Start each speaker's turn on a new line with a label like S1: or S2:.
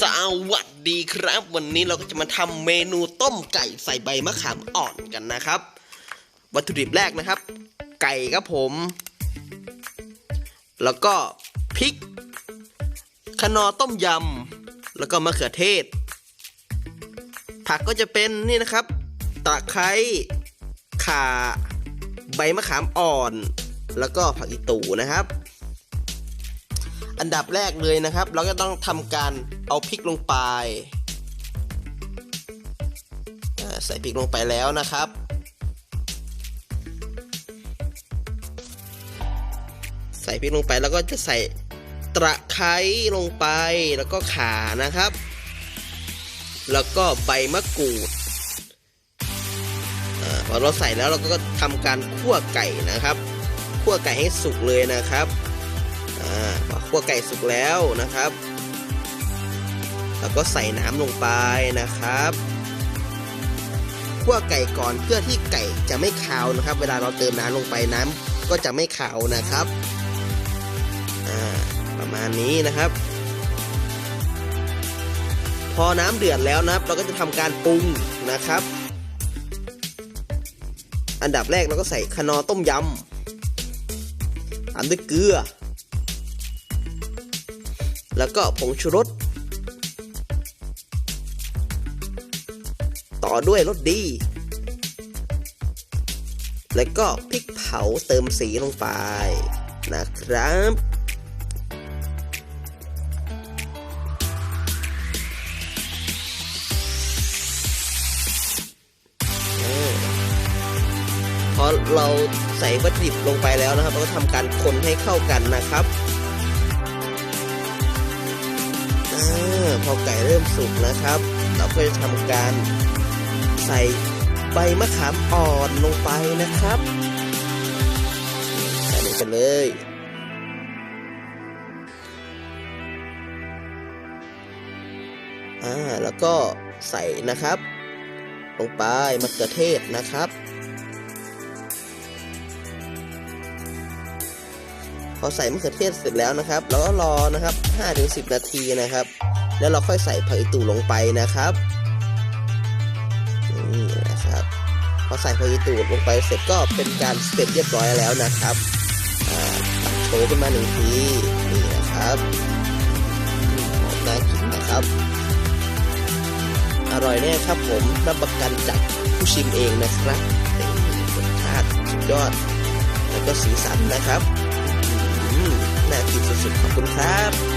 S1: สวัสดีครับ วันนี้เราก็จะมาทำเมนูต้มไก่ใส่ใบมะขามอ่อนกันนะครับ วัตถุดิบแรกนะครับ ไก่ครับผม แล้วก็พริกคนอต้มยำแล้วก็มะเขือเทศ ผักก็จะเป็นนี่นะครับตะไคร้ข่า ใบมะขามอ่อน แล้วก็ผักอีตูนะครับ อันดับแรกเลยนะครับ เราก็ต้องทำการเอาพริกลงไปใส่พริกลงไปแล้วนะครับ ใส่พริกลงไปแล้วก็จะใส่ตะไคร้ลงไปแล้วก็ขานะครับ แล้วก็ใบมะกรูดพอเราใส่แล้วเราก็ทำการคั่วไก่นะครับ คั่วไก่ให้สุกเลยนะครับ อ่าพอคั่วไก่สุกแล้วนะครับ แล้วก็ใส่น้ำลงไปนะครับคั่วไก่ก่อนเพื่อที่ไก่จะไม่คาวนะครับ เวลาเราเติมน้ำลงไปน้ำก็จะไม่คาวนะครับอ่าประมาณนี้นะครับ พอน้ำเดือดแล้วนะครับ เราก็จะทำการปรุงนะครับ อันดับแรกเราก็ใส่คนอต้มยำตามด้วยเกลือ แล้วก็ผงชูรส ต่อด้วยรสดี แล้วก็พริกเผาเติมสีลงไปนะครับพอเราใส่วัตถุดิบลงไปแล้วนะครับ เราก็ทำการคนให้เข้ากันนะครับ พอไก่เริ่มสุกนะครับ เราก็จะทำการใส่ใบมะขามอ่อนลงไปนะครับ ใส่ลงไปเลย อ่า แล้วก็ใส่นะครับ ลงไปมะเขือเทศนะครับ พอใส่มะเขือเทศเสร็จแล้วนะครับ เราก็รอนะครับ5-10 นาทีนะครับ แล้วเราค่อยใส่ผักอีตูลงไปนะครับนี่นะครับพอใส่ผักอีตูลงไปเสร็จก็เป็นการเสร็จเรียบร้อยแล้วนะครับตักโชว์ขึ้นมาหนึ่งทีนี่นะครับหอมน่ากินนะครับ อร่อยแน่ครับผมรับประกันจากผู้ชิมเองนะครับมีรสชาติสุดยอด แล้วก็สีสันนะครับน่ากินสุดๆขอบคุณครับ